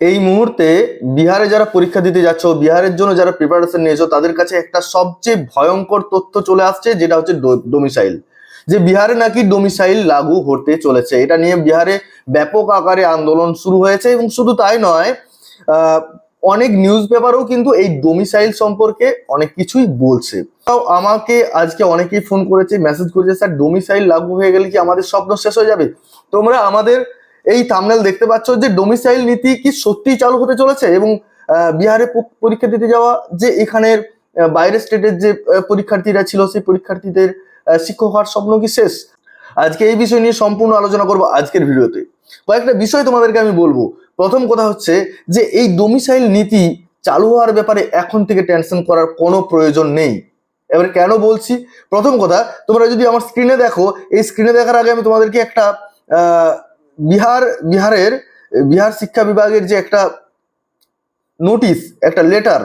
এই মুহূর্তে বিহারে যারা পরীক্ষা দিতে যাচ্ছ, বিহারের জন্য যারা প্রিপারেশন নিয়েছো, তাদের কাছে একটা সবচেয়ে ভয়ঙ্কর তথ্য চলে আসছে, যেটা হচ্ছে ডোমিসাইল যে বিহারে নাকি ডোমিসাইল লাগু হতে চলেছে। এটা নিয়ে বিহারে ব্যাপক আকারে আন্দোলন শুরু হয়েছে এবং শুধু তাই নয় অনেক নিউজ পেপারও কিন্তু এই ডোমিসাইল সম্পর্কে অনেক কিছুই বলছে। তাও আমাকে আজকে অনেকেই ফোন করেছে মেসেজ করেছে, স্যার ডোমিসাইল লাগু হয়ে গেলে কি আমাদের স্বপ্ন শেষ হয়ে যাবে? তোমরা আমাদের এই থামনেল দেখতে পাচ্ছ যে ডোমিসাইল নীতি কি সত্যিই চালু হতে চলেছে এবং বিহারে পরীক্ষা দিতে যাওয়া যে এখানের বাইরের স্টেটের যে পরীক্ষার্থীরা ছিল সেই পরীক্ষার্থীদের শিক্ষক হওয়ার স্বপ্ন কি শেষ? আজকে এই বিষয় নিয়ে সম্পূর্ণ আলোচনা করব আজকের ভিডিওতে। কয়েকটা বিষয় তোমাদেরকে আমি বলব। প্রথম কথা হচ্ছে যে এই ডোমিসাইল নীতি চালু হওয়ার ব্যাপারে এখন থেকে টেনশন করার কোনো প্রয়োজন নেই। এবার কেন বলছি? প্রথম কথা, তোমরা যদি আমার স্ক্রিনে দেখো, এই স্ক্রিনে দেখার আগে আমি তোমাদেরকে একটা বিহার, বিহারের, বিহার শিক্ষা বিভাগের যে একটা নোটিশ একটা লেটার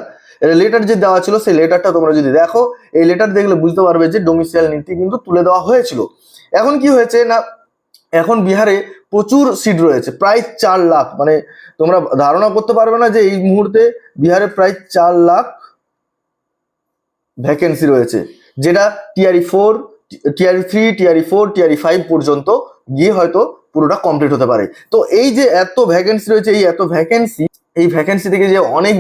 লেটার যে দেওয়া ছিল সেই লেটারটা তোমরা যদি দেখো, এই লেটার দেখলে বুঝতে পারবে যে ডোমিসাইল নীতি কিন্তু তুলে দেওয়া হয়েছিল। এখন কি হয়েছে না, এখন বিহারে প্রচুর সিট রয়েছে, প্রায় চার লাখ। মানে তোমরা ধারণা করতে পারবে না যে এই মুহূর্তে বিহারে প্রায় চার লাখ ভ্যাকেন্সি রয়েছে, যেটা TRE four TRE three TRE four TRE five পর্যন্ত গিয়ে হয়তো পুরোটা কমপ্লিট হতে পারে। তো এই যে এত ভ্যাকেন্সি রয়েছে, এই এত ভ্যাকেন্সি এই ভ্যাকেন্সি থেকে যে অনেক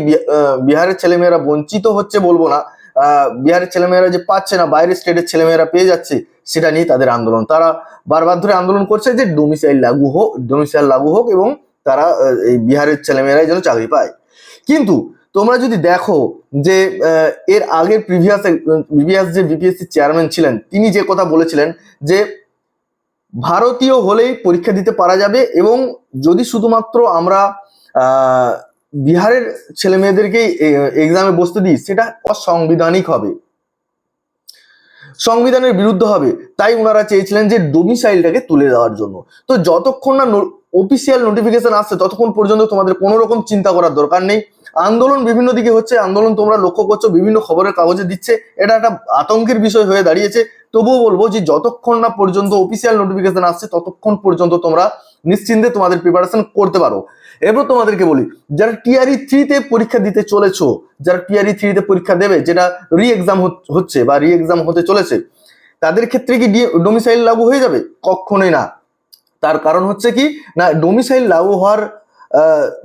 বিহারের ছেলেমেয়েরা বঞ্চিত হচ্ছে বলব না বিহারের ছেলেমেয়েরা যে পাচ্ছে না, বাইরের স্টেটের ছেলেমেয়েরা পেয়ে যাচ্ছে, সেটা নিয়ে তাদের আন্দোলন। তারা বারবার ধরে আন্দোলন করছে যে ডোমিসাইল লাগু হোক ডোমিসাইল লাগু হোক এবং তারা এই বিহারের ছেলেমেয়েরাই যেন চাকরি পায়। কিন্তু তোমরা যদি দেখো যে এর আগের প্রিভিয়াস প্রিভিয়াস যে বিপিএসসি চেয়ারম্যান ছিলেন, তিনি যে কথা বলেছিলেন যে ভারতীয় হলেই পরীক্ষা দিতে পারা যাবে এবং যদি শুধুমাত্র আমরা বিহারের ছেলে মেয়েদেরকেই এক্সামে বসতে দিই, সেটা অসাংবিধানিক হবে। সংবিধানের বিরুদ্ধে হবে। তাই ওনারা চেয়েছিলেন যে ডোমিসাইলটাকে তুলে দেওয়ার জন্য। তো যতক্ষণ না অফিসিয়াল নোটিফিকেশন আসছে ততক্ষণ পর্যন্ত তোমাদের কোনো রকম চিন্তা করার দরকার নেই। আন্দোলন বিভিন্ন দিকে হচ্ছে, আন্দোলন তোমরা লক্ষ্য করছ, বিভিন্ন খবরের কাগজে দিচ্ছে। এটা একটা আতঙ্কের বিষয় হয়ে দাঁড়িয়েছে। তবুও বলব যে যতক্ষণ না পর্যন্ত অফিসিয়াল নোটিফিকেশন আসছে, ততক্ষণ পর্যন্ত তোমরা নিশ্চিন্তে তোমাদের প্রিপারেশন করতে পারো। এরপর তোমাদেরকে বলি, যারা টিআরই থ্রিতে পরীক্ষা দিতে চলেছো, যারা টিআরই থ্রিতে পরীক্ষা দেবে, যেটা রি এক্সাম হচ্ছে বা রি এক্সাম হতে চলেছে, তাদের ক্ষেত্রে কি ডোমিসাইল লাগু হয়ে যাবে? কখনোই না। তার কারণ হচ্ছে কি, না ডোমিসাইল লাগু হওয়ার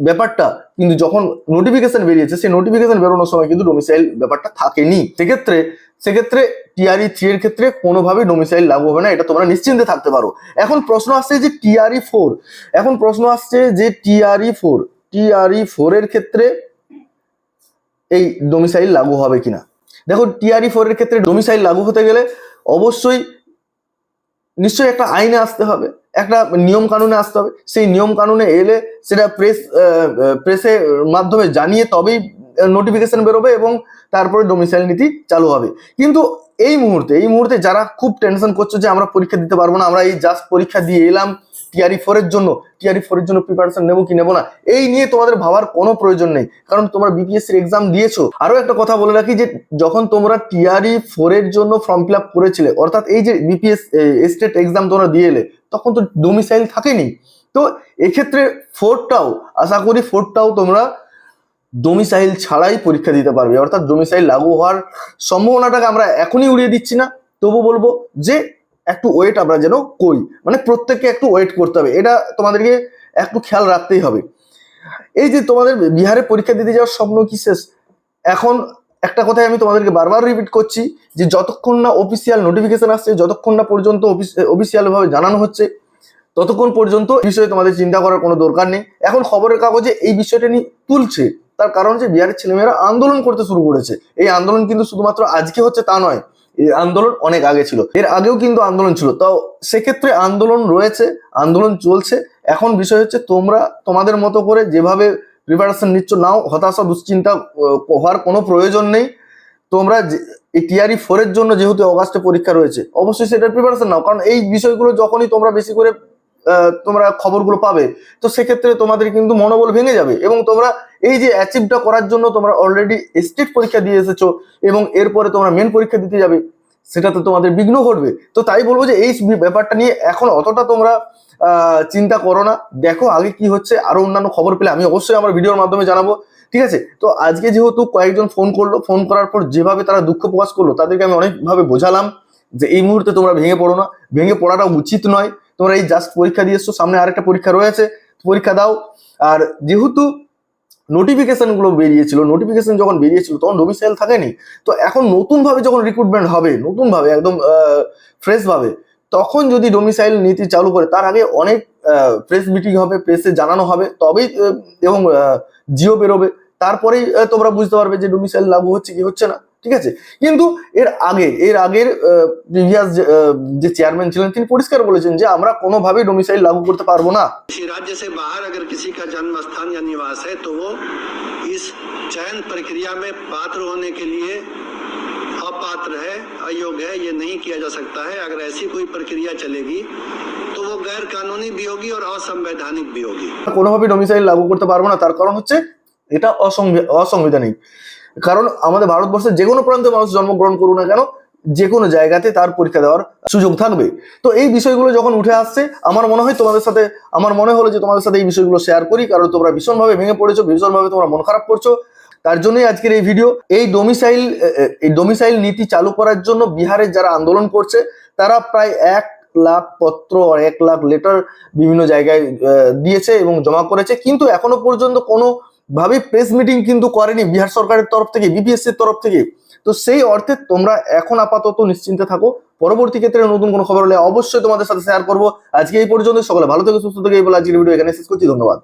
ব্যাপারটা কিন্তু যখন নোটিফিকেশন বেরিয়েছে, সেই নোটিফিকেশন বেরোনোর সময় কিন্তু ডোমিসাইল ব্যাপারটা থাকেনি। সেক্ষেত্রে সেক্ষেত্রে টিআরই থ্রি এর ক্ষেত্রে কোনোভাবেই ডোমিসাইল লাগু হবে না, এটা তোমরা নিশ্চিন্তে থাকতে পারো। এখন প্রশ্ন আসছে যে টিআরই ফোর এখন প্রশ্ন আসছে যে টিআরই ফোর টিআরই ফোর এর ক্ষেত্রে এই ডোমিসাইল লাগু হবে কিনা? দেখো টিআরই ফোর এর ক্ষেত্রে ডোমিসাইল লাগু হতে গেলে অবশ্যই নিশ্চয়ই একটা আইনে আসতে হবে। একটা নিয়ম কানুনে আসতে হবে। সেই নিয়ম কানুনে এলে সেটা প্রেস প্রেসের মাধ্যমে জানিয়ে তবেই নোটিফিকেশন বেরোবে এবং তারপরে ডোমিসাইল নীতি চালু হবে। কিন্তু এই মুহূর্তে এই মুহূর্তে যারা খুব টেনশন করছ যে আমরা পরীক্ষা দিতে পারব না, আমরা এই জাস্ট পরীক্ষা দিয়ে এলাম টিআরই ফোর এর জন্য টিআরই ফোরের জন্য প্রিপারেশন নেব কি নেব না, এই নিয়ে তোমাদের ভাবার কোনো প্রয়োজন নেই। কারণ তোমরা বিপিএসসির এক্সাম দিয়েছ। আরও একটা কথা বলে রাখি যে, যখন তোমরা টিআরই ফোর এর জন্য ফর্ম ফিল আপ করেছিলে, অর্থাৎ এই যে বিপিএস স্টেট এক্সাম তোমরা দিয়ে এলে তখন তো ডোমিসাইল থাকেনি। তো এক্ষেত্রে ফোরটাও আশা করি ফোরটাও তোমরা ডোমিসাইল ছাড়াই পরীক্ষা দিতে পারবে। অর্থাৎ ডোমিসাইল লাগু হওয়ার সম্ভাবনাটাকে আমরা এখনই উড়িয়ে দিচ্ছি না। তবু বলব যে একটু ওয়েট আমরা যেন করি। মানে প্রত্যেককে একটু ওয়েট করতে হবে। এটা তোমাদেরকে একটু খেয়াল রাখতেই হবে। এই যে তোমাদের বিহারে পরীক্ষা দিতে যাওয়ার স্বপ্ন কি শেষ? এখন একটা কথাই আমি তোমাদেরকে বারবার রিপিট করছি যে যতক্ষণ না অফিসিয়াল নোটিফিকেশন আসছে, যতক্ষণ না পর্যন্ত অফিসিয়াল ভাবে জানানো হচ্ছে, ততক্ষণ পর্যন্ত বিষয়ে তোমাদের চিন্তা করার কোনো দরকার নেই। এখন খবরের কাগজে এই বিষয়টা নিয়ে তুলছে, তার কারণ যে বিহারের ছেলেমেয়েরা আন্দোলন করতে শুরু করেছে। এই আন্দোলন কিন্তু শুধুমাত্র আজকে হচ্ছে তা নয়, এই আন্দোলন অনেক আগে ছিল। এর আগেও কিন্তু আন্দোলন ছিল। তাও সেক্ষেত্রে আন্দোলন রয়েছে, আন্দোলন চলছে। এখন বিষয় হচ্ছে তোমরা তোমাদের মতো করে যেভাবে প্রিপারেশন নিচ্ছ, নাও, হতাশা, দুশ্চিন্তা হওয়ার কোনো প্রয়োজন নেই। তোমরা এই টিআরই ফোর এর জন্য যেহেতু অগাস্টে পরীক্ষা রয়েছে, অবশ্যই সেটার প্রিপারেশন নাও। কারণ এই বিষয়গুলো যখনই তোমরা বেশি করে তোমরা খবরগুলো পাবে, তো সেক্ষেত্রে তোমাদের কিন্তু মনোবল ভেঙে যাবে এবং তোমরা এই যে অ্যাচিভটা করার জন্য তোমরা অলরেডি স্টেট পরীক্ষা দিয়ে এসেছ এবং এরপরে তোমরা মেন পরীক্ষা দিতে যাবে সেটাতে তোমাদের বিঘ্ন ঘটবে। তো তাই বলব যে এই ব্যাপারটা নিয়ে এখন অতটা তোমরা চিন্তা করো না। দেখো আগে কি হচ্ছে, আরও অন্যান্য খবর পেলে আমি অবশ্যই আমার ভিডিওর মাধ্যমে জানাব। ঠিক আছে? তো আজকে যেহেতু কয়েকজন ফোন করল ফোন করার পর যেভাবে তারা দুঃখ প্রকাশ করল, তাদেরকে আমি অনেকভাবে বোঝালাম যে এই মুহূর্তে তোমরা ভেঙে পড়ো না। ভেঙে পড়াটা উচিত নয়। তোমরা এই জাস্ট পরীক্ষা দিয়ে এসছো, সামনে আরেকটা পরীক্ষা রয়েছে। পরীক্ষা দাও। আর যেহেতু নোটিফিকেশনগুলো বেরিয়েছিল নোটিফিকেশন যখন বেরিয়েছিল তখন ডোমিসাইল থাকেনি। তো এখন নতুনভাবে যখন রিক্রুটমেন্ট হবে, নতুনভাবে একদম ফ্রেশভাবে তখন যদি ডোমিসাইল নীতি চালু করে, তার আগে অনেক প্রেস মিটিং হবে প্রেসে জানানো হবে, তবেই এবং জিও বেরোবে। তারপরেই তোমরা বুঝতে পারবে যে ডোমিসাইল লাগু হচ্ছে কি হচ্ছে না। ঠিক আছে কিন্তু এর আগে এর আগের প্রিভিয়াস যে চেয়ারম্যান ছিলেন তিনি পরিষ্কার বলেছেন যে আমরা কোনোভাবেই ডোমিসাইল লাগু করতে পারবো না किसी राज्य से बाहर अगर किसी का जन्म स्थान या निवास है तो वो इस चयन प्रक्रिया में पात्र होने के लिए अपात्र है अयोग्य है ये नहीं किया जा सकता है अगर ऐसी कोई प्रक्रिया चलेगी तो वो गैर कानूनी भी होगी और असंवैधानिक भी होगी কোনোভাবেই ডোমিসাইল লাগু করতে পারবো না তার কারণ হচ্ছে এটা অসংবি- অসাংবিধানিক কারণ আমাদের ভারতবর্ষের যে কোনো প্রান্তে মানুষ জন্মগ্রহণ করুক না কেন, যে কোনো জায়গাতে তার পরীক্ষা দেওয়ার সুযোগ থাকবে। তো এই বিষয়গুলো যখন উঠে আসছে, আমার মনে হয় তোমাদের সাথে, আমার মনে হলো যে তোমাদের সাথে এই বিষয়গুলো শেয়ার করি, কারণ তোমরা ভীষণভাবে ভেঙে পড়েছো, ভীষণভাবে তোমরা মন খারাপ করছ। তার জন্যই আজকের এই ভিডিও এই ডোমিসাইল এই ডোমিসাইল নীতি চালু করার জন্য বিহারের যারা আন্দোলন করছে, তারা প্রায় এক লাখ পত্র আর এক লাখ লেটার বিভিন্ন জায়গায় দিয়েছে এবং জমা করেছে। কিন্তু এখনও পর্যন্ত কোনো ভাবে প্রেস মিটিং কিন্তু করেনি বিহার সরকারের তরফ থেকে বিপিএসসির তরফ থেকে। তো সেই অর্থে তোমরা এখন আপাতত নিশ্চিন্তে থাকো। পরবর্তী ক্ষেত্রে নতুন কোনো খবর হলে অবশ্যই তোমাদের সাথে শেয়ার করব। আজকে এই পর্যন্ত সকলে ভালো থেকে, সুস্থ থেকে, এই বলে আজকের ভিডিও এখানে শেষ করছি। ধন্যবাদ।